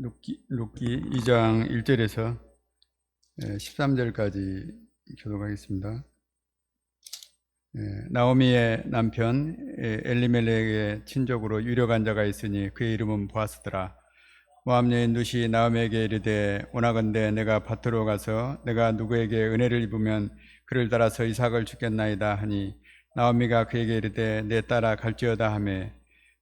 룻기, 룻기 2장 1절에서 13절까지 교독하겠습니다. 예, 나오미의 남편 예, 엘리멜렉의 친족으로 유력한 자가 있으니 그의 이름은 보아스더라. 모함 여인 누시 나오미에게 이르되 오나건대 내가 밭으로 가서 내가 누구에게 은혜를 입으면 그를 따라서 이삭을 주겠나이다 하니 나오미가 그에게 이르되 내 따라 갈지어다 하매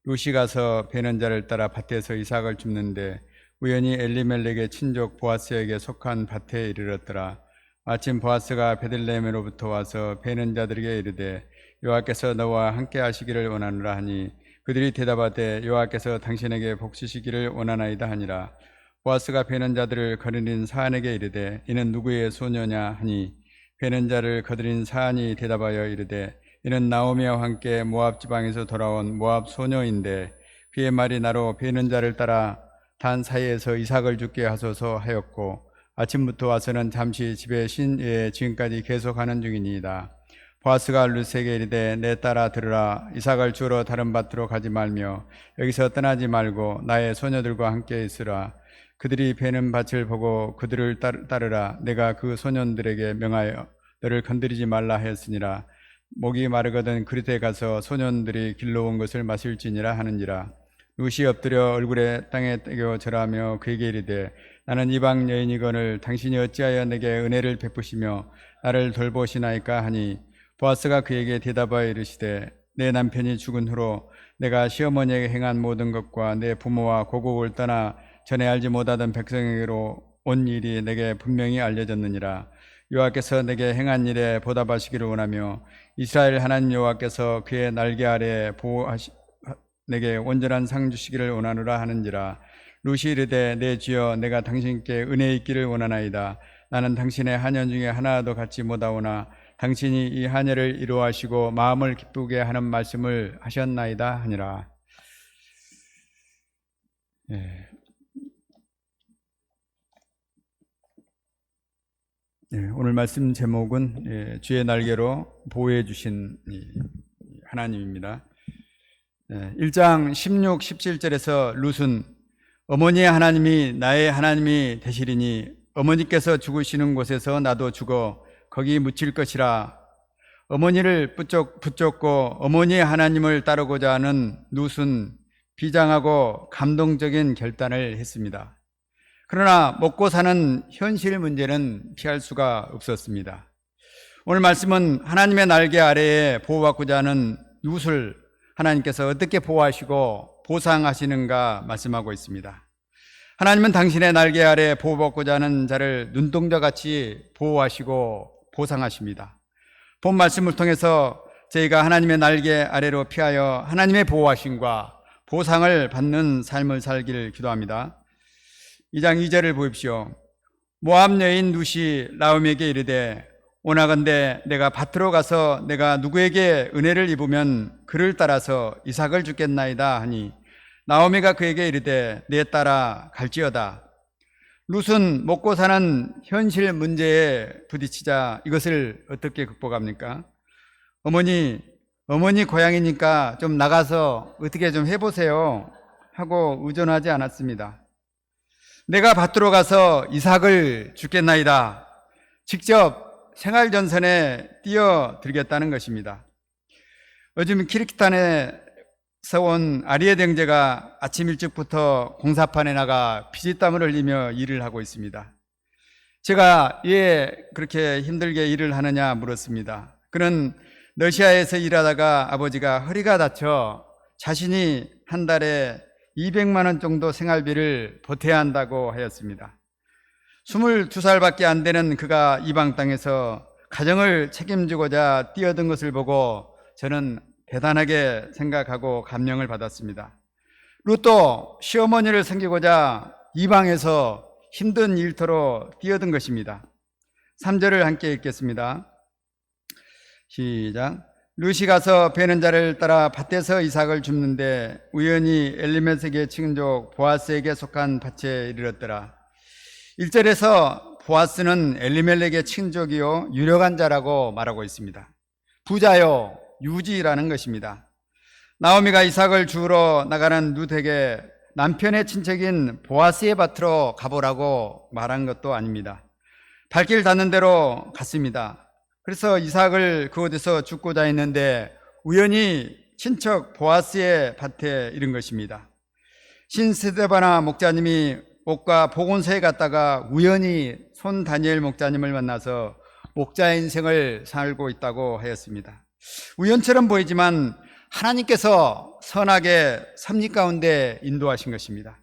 루시 가서 베는 자를 따라 밭에서 이삭을 줍는데 우연히 엘리멜렉의 친족 보아스에게 속한 밭에 이르렀더라. 마침 보아스가 베들레헴으로부터 와서 베는 자들에게 이르되 여호와께서 너와 함께 하시기를 원하노라 하니 그들이 대답하되 여호와께서 당신에게 복주시기를 원하나이다 하니라. 보아스가 베는 자들을 거느린 사안에게 이르되 이는 누구의 소녀냐 하니 베는 자를 거느린 사안이 대답하여 이르되 이는 나오미와 함께 모압 지방에서 돌아온 모압 소녀인데 그의 말이 나로 베는 자를 따라 단 사이에서 이삭을 죽게 하소서 하였고 아침부터 와서는 잠시 집에 신예 지금까지 계속하는 중이니이다. 보아스가 루세게 이르되 내 따라 들으라. 이삭을 주러 다른 밭으로 가지 말며 여기서 떠나지 말고 나의 소녀들과 함께 있으라. 그들이 베는 밭을 보고 그들을 따르라. 내가 그 소년들에게 명하여 너를 건드리지 말라 하였으니라 목이 마르거든 그릇에 가서 소년들이 길러온 것을 마실지니라 하는지라. 루시 엎드려 얼굴에 땅에 떼겨 절하며 그에게 이르되 나는 이방 여인이거늘 당신이 어찌하여 내게 은혜를 베푸시며 나를 돌보시나이까 하니? 보아스가 그에게 대답하여 이르시되 내 남편이 죽은 후로 내가 시어머니에게 행한 모든 것과 내 부모와 고국을 떠나 전에 알지 못하던 백성에게로 온 일이 내게 분명히 알려졌느니라 여호와께서 내게 행한 일에 보답하시기를 원하며 이스라엘 하나님 여호와께서 그의 날개 아래 보호하시 내게 온전한 상 주시기를 원하노라 하는지라 루시 이르되 내 주여 내가 당신께 은혜 있기를 원하나이다 나는 당신의 한연 중에 하나도 갖지 못하오나 당신이 이 한여를 이루하시고 마음을 기쁘게 하는 말씀을 하셨나이다 하니라. 예. 예, 오늘 말씀 제목은 예, 주의 날개로 보호해 주신 하나님입니다. 예, 1장 16, 17절에서 룻은 어머니의 하나님이 나의 하나님이 되시리니 어머니께서 죽으시는 곳에서 나도 죽어 거기 묻힐 것이라 어머니를 붙잡, 붙잡고 어머니의 하나님을 따르고자 하는 룻은 비장하고 감동적인 결단을 했습니다. 그러나 먹고 사는 현실 문제는 피할 수가 없었습니다. 오늘 말씀은 하나님의 날개 아래에 보호받고자 하는 룻을 하나님께서 어떻게 보호하시고 보상하시는가 말씀하고 있습니다. 하나님은 당신의 날개 아래 보호받고자 하는 자를 눈동자 같이 보호하시고 보상하십니다. 본 말씀을 통해서 저희가 하나님의 날개 아래로 피하여 하나님의 보호하심과 보상을 받는 삶을 살기를 기도합니다. 2장 2절을 보십시오. 모압 여인 누시 라움에게 이르되 오나건대 내가 밭으로 가서 내가 누구에게 은혜를 입으면 그를 따라서 이삭을 주겠나이다 하니 나오미가 그에게 이르되 내 따라 갈지어다. 룻은 먹고 사는 현실 문제에 부딪히자 이것을 어떻게 극복합니까? 어머니, 어머니 고향이니까 좀 나가서 어떻게 좀 해보세요. 하고 의존하지 않았습니다. 내가 밭으로 가서 이삭을 죽겠나이다. 직접 생활전선에 뛰어들겠다는 것입니다. 요즘 키르키탄에서 온 아리에 댕제가 아침 일찍부터 공사판에 나가 피지땀을 흘리며 일을 하고 있습니다. 제가 왜 그렇게 힘들게 일을 하느냐 물었습니다. 그는 러시아에서 일하다가 아버지가 허리가 다쳐 자신이 한 달에 200만 원 정도 생활비를 보태야 한다고 하였습니다. 22살밖에 안 되는 그가 이방 땅에서 가정을 책임지고자 뛰어든 것을 보고 저는 대단하게 생각하고 감명을 받았습니다. 룻도 시어머니를 섬기고자 이방에서 힘든 일터로 뛰어든 것입니다. 3절을 함께 읽겠습니다. 시작. 루시 가서 베는 자를 따라 밭에서 이삭을 줍는데 우연히 엘리메색의 친족 보아스에게 속한 밭에 이르렀더라. 1절에서 보아스는 엘리멜렉의 친족이요 유력한 자라고 말하고 있습니다. 부자요 유지라는 것입니다. 나오미가 이삭을 주우러 나가는 룻에게 남편의 친척인 보아스의 밭으로 가보라고 말한 것도 아닙니다. 발길 닿는 대로 갔습니다. 그래서 이삭을 그곳에서 죽고자 했는데 우연히 친척 보아스의 밭에 이른 것입니다. 신스데바나 목자님이 옥과 보건소에 갔다가 우연히 손 다니엘 목자님을 만나서 목자 인생을 살고 있다고 하였습니다. 우연처럼 보이지만 하나님께서 선하게 섭리 가운데 인도하신 것입니다.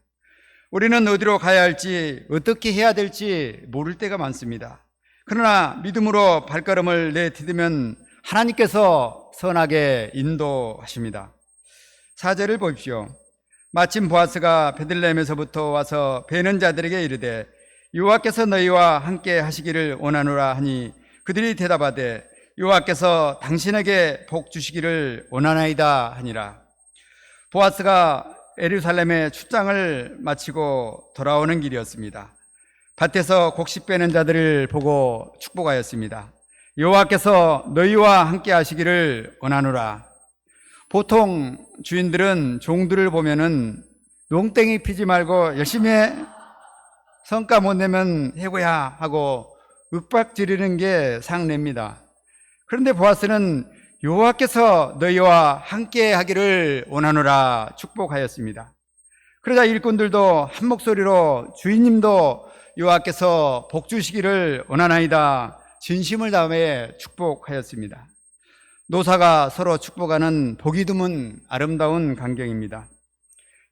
우리는 어디로 가야 할지 어떻게 해야 될지 모를 때가 많습니다. 그러나 믿음으로 발걸음을 내디디면 하나님께서 선하게 인도하십니다. 사절을 보십시오. 마침 보아스가 베들레헴에서부터 와서 베는 자들에게 이르되 여호와께서 너희와 함께 하시기를 원하노라 하니 그들이 대답하되 여호와께서 당신에게 복 주시기를 원하나이다 하니라. 보아스가 에루살렘에 출장을 마치고 돌아오는 길이었습니다. 밭에서 곡식 빼는 자들을 보고 축복하였습니다. 여호와께서 너희와 함께 하시기를 원하노라. 보통 주인들은 종들을 보면은 농땡이 피지 말고 열심히 해. 성과 못 내면 해고야 하고 윽박 지르는 게 상례입니다. 그런데 보아스는 여호와께서 너희와 함께 하기를 원하노라 축복하였습니다. 그러자 일꾼들도 한 목소리로 주인님도 여호와께서 복 주시기를 원하나이다 진심을 다음에 축복하였습니다. 노사가 서로 축복하는 보기 드문 아름다운 광경입니다.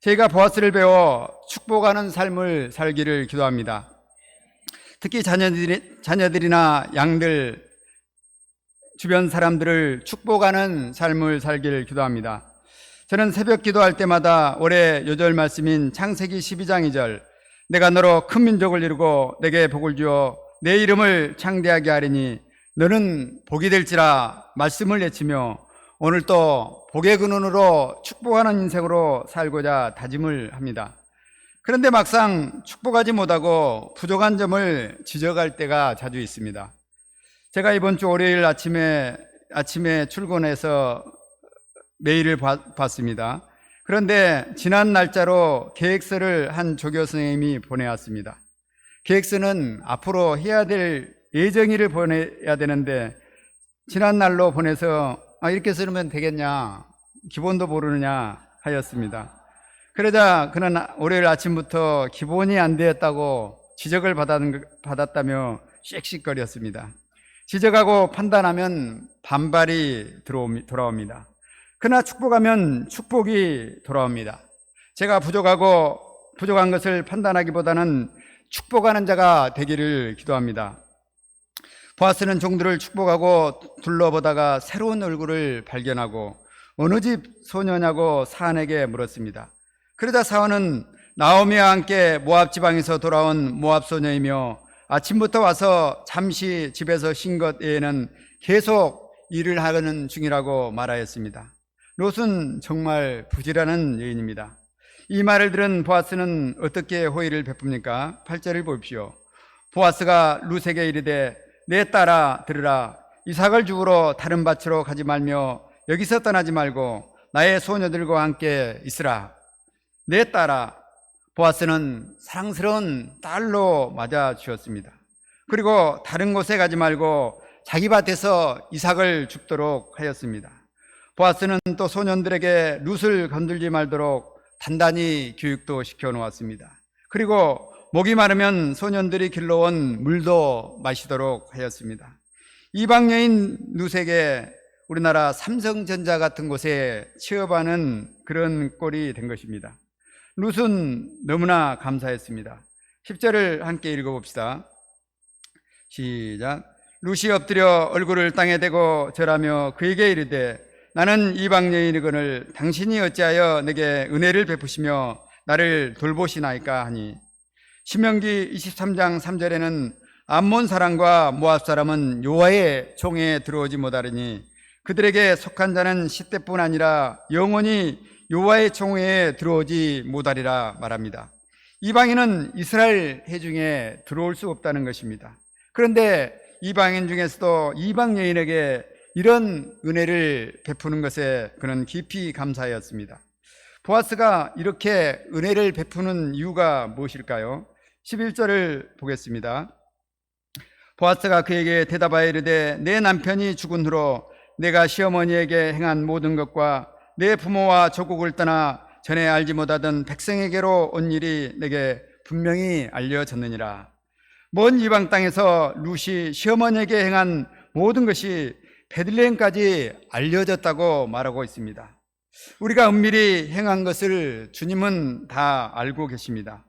저희가 보아스를 배워 축복하는 삶을 살기를 기도합니다. 특히 자녀들이, 자녀들이나 양들, 주변 사람들을 축복하는 삶을 살기를 기도합니다. 저는 새벽 기도할 때마다 올해 요절 말씀인 창세기 12장 2절 내가 너로 큰 민족을 이루고 내게 복을 주어 내 이름을 창대하게 하리니 너는 복이 될지라 말씀을 내치며 오늘 또 복의 근원으로 축복하는 인생으로 살고자 다짐을 합니다. 그런데 막상 축복하지 못하고 부족한 점을 지적할 때가 자주 있습니다. 제가 이번 주 월요일 아침에 아침에 출근해서 메일을 받, 받습니다. 그런데 지난 날짜로 계획서를 한 조교 선생님이 보내왔습니다. 계획서는 앞으로 해야 될 예정일을 보내야 되는데 지난 날로 보내서 아, 이렇게 쓰면 되겠냐 기본도 모르느냐 하였습니다. 그러자 그는 월요일 아침부터 기본이 안 되었다고 지적을 받았다며 씩씩거렸습니다. 지적하고 판단하면 반발이 돌아옵니다. 그러나 축복하면 축복이 돌아옵니다. 제가 부족하고 부족한 것을 판단하기보다는 축복하는 자가 되기를 기도합니다. 보아스는 종들을 축복하고 둘러보다가 새로운 얼굴을 발견하고 어느 집 소녀냐고 사안에게 물었습니다. 그러자 사원은 나오미와 함께 모압 지방에서 돌아온 모압 소녀이며 아침부터 와서 잠시 집에서 쉰것 외에는 계속 일을 하는 중이라고 말하였습니다. 롯은 정말 부지런한 여인입니다. 이 말을 들은 보아스는 어떻게 호의를 베풉니까? 8절을 보십시오. 보아스가 룻에게 이르되 내 딸아 들으라 이삭을 죽으러 다른 밭으로 가지 말며 여기서 떠나지 말고 나의 소녀들과 함께 있으라 내 딸아 보아스는 사랑스러운 딸로 맞아 주었습니다 그리고 다른 곳에 가지 말고 자기 밭에서 이삭을 줍도록 하였습니다 보아스는 또 소년들에게 룻을 건들지 말도록 단단히 교육도 시켜 놓았습니다 그리고 목이 마르면 소년들이 길러온 물도 마시도록 하였습니다. 이방 여인 누색에 우리나라 삼성전자 같은 곳에 취업하는 그런 꼴이 된 것입니다. 룻은 너무나 감사했습니다. 10절을 함께 읽어봅시다. 시작. 룻이 엎드려 얼굴을 땅에 대고 절하며 그에게 이르되 나는 이방 여인이거늘 당신이 어찌하여 내게 은혜를 베푸시며 나를 돌보시나이까 하니 신명기 23장 3절에는 암몬 사람과 모압 사람은 요하의 종에 들어오지 못하리니 그들에게 속한 자는 시대뿐 아니라 영원히 요하의 총회에 들어오지 못하리라 말합니다. 이방인은 이스라엘 해중에 들어올 수 없다는 것입니다. 그런데 이방인 중에서도 이방 여인에게 이런 은혜를 베푸는 것에 그는 깊이 감사하였습니다. 보아스가 이렇게 은혜를 베푸는 이유가 무엇일까요? 11절을 보겠습니다. 보아스가 그에게 대답하여 이르되 내 남편이 죽은 후로 내가 시어머니에게 행한 모든 것과 내 부모와 조국을 떠나 전에 알지 못하던 백성에게로 온 일이 내게 분명히 알려졌느니라. 먼 이방 땅에서 루시 시어머니에게 행한 모든 것이 베들레헴까지 알려졌다고 말하고 있습니다. 우리가 은밀히 행한 것을 주님은 다 알고 계십니다.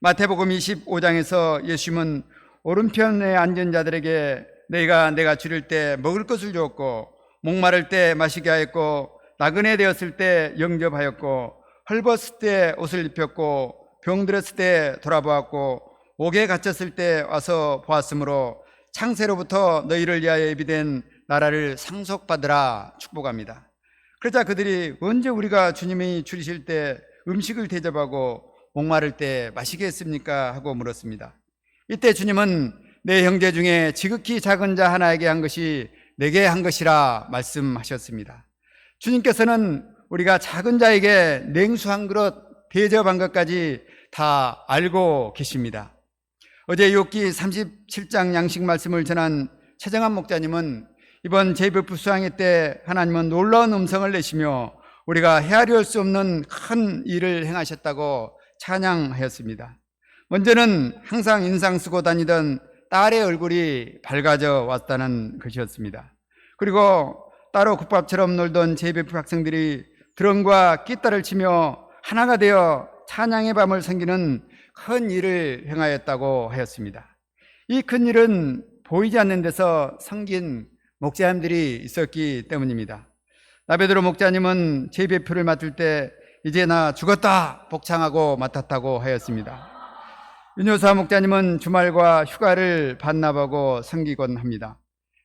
마태복음 25장에서 예수님은 오른편에 앉은 자들에게 내가 내가 줄일 때 먹을 것을 주었고 목마를 때 마시게 하였고 나그네 되었을 때 영접하였고 헐벗을 때 옷을 입혔고 병들었을 때 돌아보았고 옥에 갇혔을 때 와서 보았으므로 창세로부터 너희를 위하여 예비된 나라를 상속받으라 축복합니다. 그러자 그들이 언제 우리가 주님이 줄이실 때 음식을 대접하고 목마를 때 마시게 했습니까? 하고 물었습니다. 이때 주님은 내 형제 중에 지극히 작은 자 하나에게 한 것이 내게 한 것이라 말씀하셨습니다. 주님께서는 우리가 작은 자에게 냉수 한 그릇 대접한 것까지 다 알고 계십니다. 어제 욥기 37장 양식 말씀을 전한 최정한 목자님은 이번 제비프 수양회 때 하나님은 놀라운 음성을 내시며 우리가 헤아릴 수 없는 큰 일을 행하셨다고 찬양하였습니다. 먼저는 항상 인상 쓰고 다니던 딸의 얼굴이 밝아져 왔다는 것이었습니다. 그리고 따로 국밥처럼 놀던 제비프 학생들이 드럼과 기타를 치며 하나가 되어 찬양의 밤을 섬기는 큰 일을 행하였다고 하였습니다. 이 큰 일은 보이지 않는 데서 섬긴 목자님들이 있었기 때문입니다. 나베드로 목자님은 제 배표를 맡을 때 이제 나 죽었다 복창하고 맡았다고 하였습니다. 윤효사 목자님은 주말과 휴가를 반납하고 섬기곤 합니다.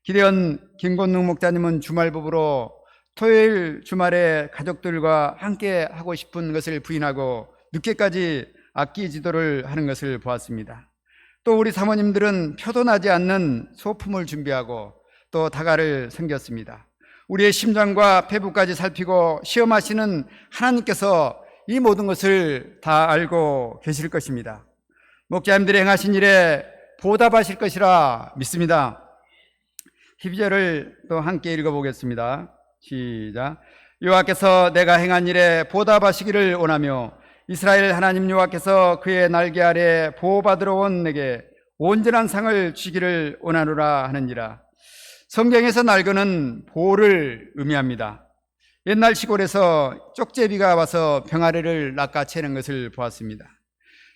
기대원 김건능 목자님은 주말부부로 토요일 주말에 가족들과 함께 하고 싶은 것을 부인하고 늦게까지 악기 지도를 하는 것을 보았습니다. 또 우리 사모님들은 표도 나지 않는 소품을 준비하고 또 다가를 섬겼습니다. 우리의 심장과 폐부까지 살피고 시험하시는 하나님께서 이 모든 것을 다 알고 계실 것입니다. 목자님들이 행하신 일에 보답하실 것이라 믿습니다. 12절을 또 함께 읽어보겠습니다. 시작. 여호와께서 내가 행한 일에 보답하시기를 원하며 이스라엘 하나님 여호와께서 그의 날개 아래 보호받으러 온 내게 온전한 상을 주기를 원하노라 하느니라. 성경에서 날개는 보호를 의미합니다. 옛날 시골에서 쪽제비가 와서 병아리를 낚아채는 것을 보았습니다.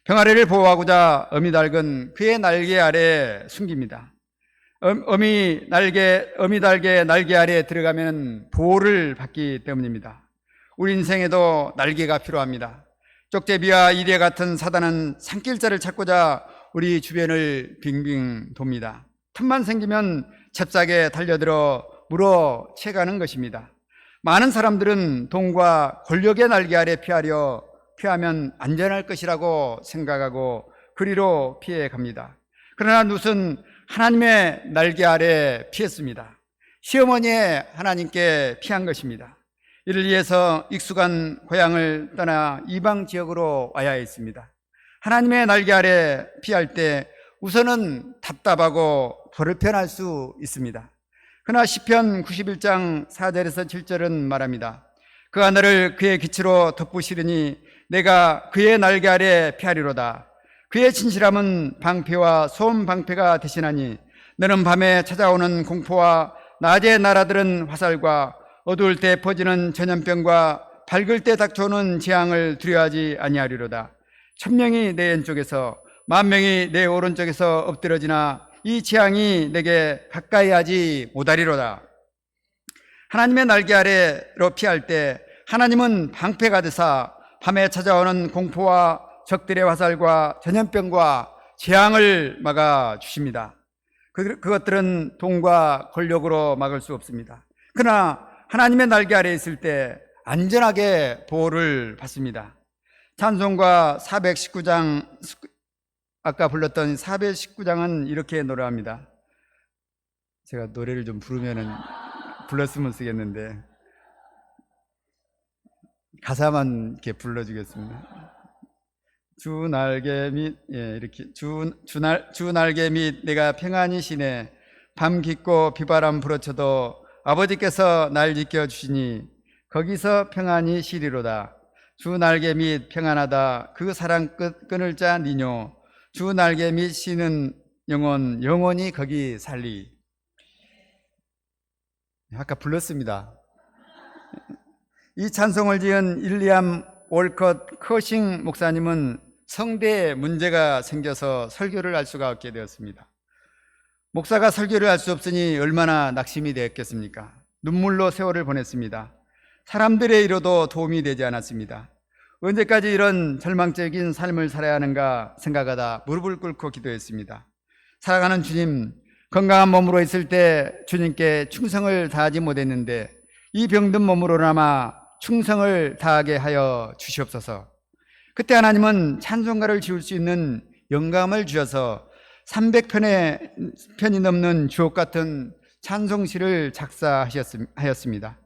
병아리를 보호하고자 어미 닭은 그의 날개 아래 숨깁니다. 어- 어미 날개, 어미 닭의 날개 아래에 들어가면 보호를 받기 때문입니다. 우리 인생에도 날개가 필요합니다. 쪽제비와 이래 같은 사단은 산길자를 찾고자 우리 주변을 빙빙 돕니다. 틈만 생기면 잽싸게 달려들어 물어 채가는 것입니다. 많은 사람들은 돈과 권력의 날개 아래 피하려 피하면 안전할 것이라고 생각하고 그리로 피해 갑니다. 그러나 룻은 하나님의 날개 아래 피했습니다. 시어머니의 하나님께 피한 것입니다. 이를 위해서 익숙한 고향을 떠나 이방 지역으로 와야 했습니다. 하나님의 날개 아래 피할 때 우선은 답답하고 불편할 수 있습니다. 그러나 시편 91장 4절에서 7절은 말합니다. 그가 너를 그의 기치로 덮으시리니 내가 그의 날개 아래 피하리로다. 그의 진실함은 방패와 소음 방패가 되시나니 너는 밤에 찾아오는 공포와 낮에 날아들은 화살과 어두울 때 퍼지는 전염병과 밝을 때 닥쳐오는 재앙을 두려워하지 아니하리로다. 천명이 내 왼쪽에서 만 명이 내 오른쪽에서 엎드러지나 이 재앙이 내게 가까이 하지 못하리로다. 하나님의 날개 아래로 피할 때 하나님은 방패가 되사 밤에 찾아오는 공포와 적들의 화살과 전염병과 재앙을 막아 주십니다. 그, 그것들은 돈과 권력으로 막을 수 없습니다. 그러나 하나님의 날개 아래 있을 때 안전하게 보호를 받습니다. 찬송가 419장 아까 불렀던 419장은 이렇게 노래합니다. 제가 노래를 좀 부르면은 불렀으면 쓰겠는데 가사만 이렇게 불러주겠습니다. 주 날개 및 예, 이렇게 주 주날 주 날개 및 내가 평안히 시내 밤 깊고 비바람 불어쳐도 아버지께서 날 지켜 주시니 거기서 평안히 쉬리로다. 주 날개 및 평안하다. 그 사랑 끝 끊을 자 니뇨. 주 날개 및 쉬는 영혼 영원히 거기 살리. 아까 불렀습니다. 이 찬송을 지은 일리암 월컷 커싱 목사님은 성대에 문제가 생겨서 설교를 할 수가 없게 되었습니다. 목사가 설교를 할 수 없으니 얼마나 낙심이 되었겠습니까? 눈물로 세월을 보냈습니다. 사람들의 이로도 도움이 되지 않았습니다. 언제까지 이런 절망적인 삶을 살아야 하는가 생각하다 무릎을 꿇고 기도했습니다. 살아가는 주님, 건강한 몸으로 있을 때 주님께 충성을 다하지 못했는데 이 병든 몸으로나마 충성을 다하게 하여 주시옵소서. 그때 하나님은 찬송가를 지을 수 있는 영감을 주셔서 300편의 편이 넘는 주옥 같은 찬송시를 작사하였습니다.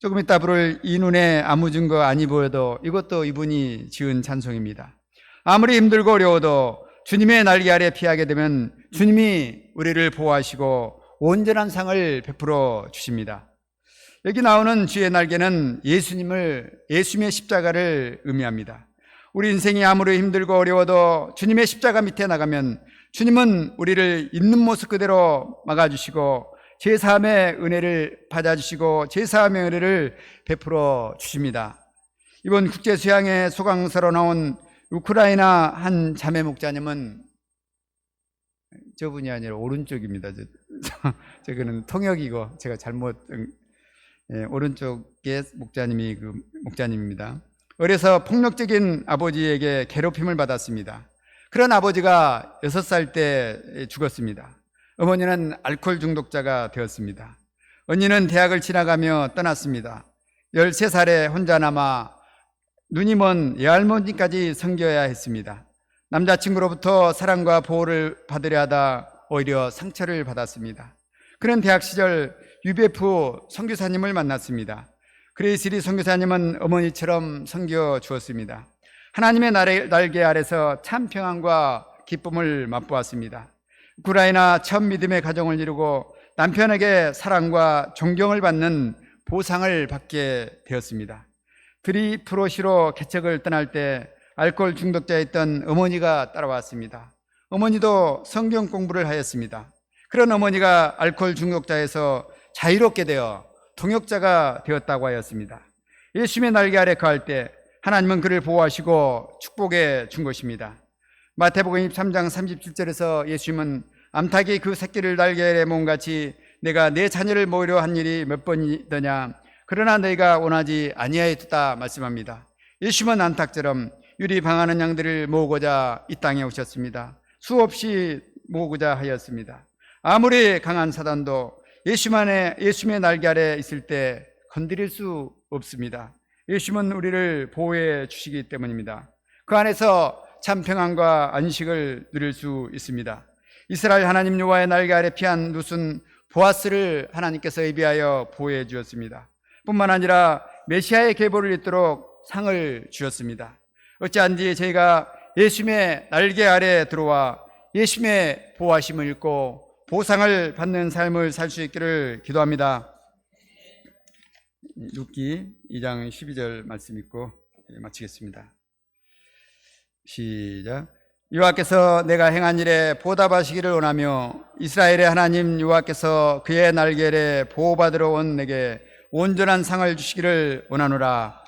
조금 이따 부를 이 눈에 아무 증거 아니 보여도 이것도 이분이 지은 찬송입니다. 아무리 힘들고 어려워도 주님의 날개 아래 피하게 되면 주님이 우리를 보호하시고 온전한 상을 베풀어 주십니다. 여기 나오는 주의 날개는 예수님을 예수님의 십자가를 의미합니다. 우리 인생이 아무리 힘들고 어려워도 주님의 십자가 밑에 나가면 주님은 우리를 있는 모습 그대로 막아주시고 제3의 은혜를 받아주시고 제3의 은혜를 베풀어 주십니다. 이번 국제수양회 소강서로 나온 우크라이나 한 자매 목자님은 저분이 아니라 오른쪽입니다. 저, 저, 저거는 통역이고 제가 잘못 예, 오른쪽에 목자님이 그 목자님입니다. 어려서 폭력적인 아버지에게 괴롭힘을 받았습니다. 그런 아버지가 6살 때 죽었습니다. 어머니는 알코올 중독자가 되었습니다. 언니는 대학을 지나가며 떠났습니다. 13살에 혼자 남아 눈이 먼 예할머니까지 섬겨야 했습니다. 남자친구로부터 사랑과 보호를 받으려 하다 오히려 상처를 받았습니다. 그는 대학 시절 UBF 선교사님을 만났습니다. 그레이스리 선교사님은 어머니처럼 섬겨 주었습니다. 하나님의 날개 아래서 참 평안과 기쁨을 맛보았습니다. 우크라이나 첫 믿음의 가정을 이루고 남편에게 사랑과 존경을 받는 보상을 받게 되었습니다. 드리프로시로 개척을 떠날 때 알코올 중독자였던 어머니가 따라왔습니다. 어머니도 성경 공부를 하였습니다. 그런 어머니가 알코올 중독자에서 자유롭게 되어 동역자가 되었다고 하였습니다. 예수님의 날개 아래 거할 때 하나님은 그를 보호하시고 축복해 준 것입니다. 마태복음 23장 37절에서 예수님은 암탉이 그 새끼를 날개에 몸같이 내가 내 자녀를 모으려 한 일이 몇 번이더냐 그러나 너희가 원하지 아니하였다 말씀합니다. 예수님은 암탉처럼 유리 방하는 양들을 모으고자 이 땅에 오셨습니다. 수없이 모으고자 하였습니다. 아무리 강한 사단도 예수만의 예수님의 날개 아래 있을 때 건드릴 수 없습니다. 예수님은 우리를 보호해 주시기 때문입니다. 그 안에서 참 평안과 안식을 누릴 수 있습니다. 이스라엘 하나님 여호와의 날개 아래 피한 룻은 보아스를 하나님께서 예비하여 보호해 주었습니다. 뿐만 아니라 메시아의 계보를 잇도록 상을 주었습니다. 어찌한지 저희가 예수님의 날개 아래 들어와 예수님의 보호하심을 읽고 보상을 받는 삶을 살 수 있기를 기도합니다. 룻기 2장 12절 말씀 읽고 마치겠습니다. 시작. 여호와께서 내가 행한 일에 보답하시기를 원하며 이스라엘의 하나님 여호와께서 그의 날개를 보호받으러 온 내게 온전한 상을 주시기를 원하노라.